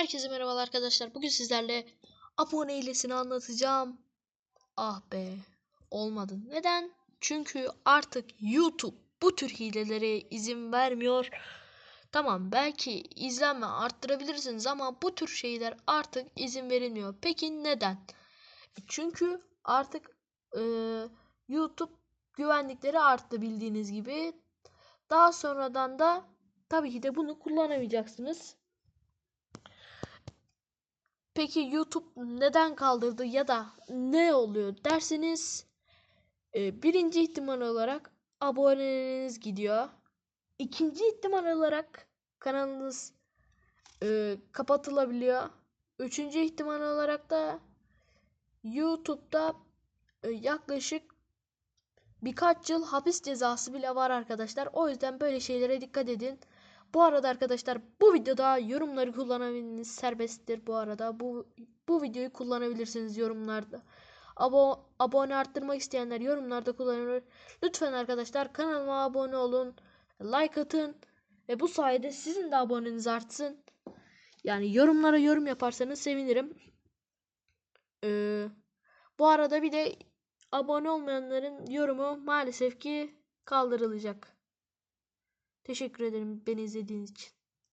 Herkese merhabalar arkadaşlar. Bugün sizlerle abone hilesini anlatacağım. Ah be. Olmadı. Neden? Çünkü artık YouTube bu tür hilelere izin vermiyor. Tamam belki izlenme arttırabilirsiniz ama bu tür şeyler artık izin verilmiyor. Peki neden? Çünkü artık e, YouTube güvenlikleri arttı bildiğiniz gibi. Daha sonradan da tabii ki de bunu kullanamayacaksınız. Peki YouTube neden kaldırdı ya da ne oluyor derseniz e, birinci ihtimal olarak aboneleriniz gidiyor. İkinci ihtimal olarak kanalınız e, kapatılabiliyor. Üçüncü ihtimal olarak da YouTube'da e, yaklaşık birkaç yıl hapis cezası bile var arkadaşlar. O yüzden böyle şeylere dikkat edin. Bu arada arkadaşlar bu videoda yorumları kullanabilmeniz serbesttir bu arada. Bu bu videoyu kullanabilirsiniz yorumlarda. Abo abone arttırmak isteyenler yorumlarda kullanılır. Lütfen arkadaşlar kanalıma abone olun. Like atın. Ve bu sayede sizin de aboneniz artsın. Yani yorumlara yorum yaparsanız sevinirim. Ee, bu arada bir de abone olmayanların yorumu maalesef ki kaldırılacak. Teşekkür ederim beni izlediğiniz için.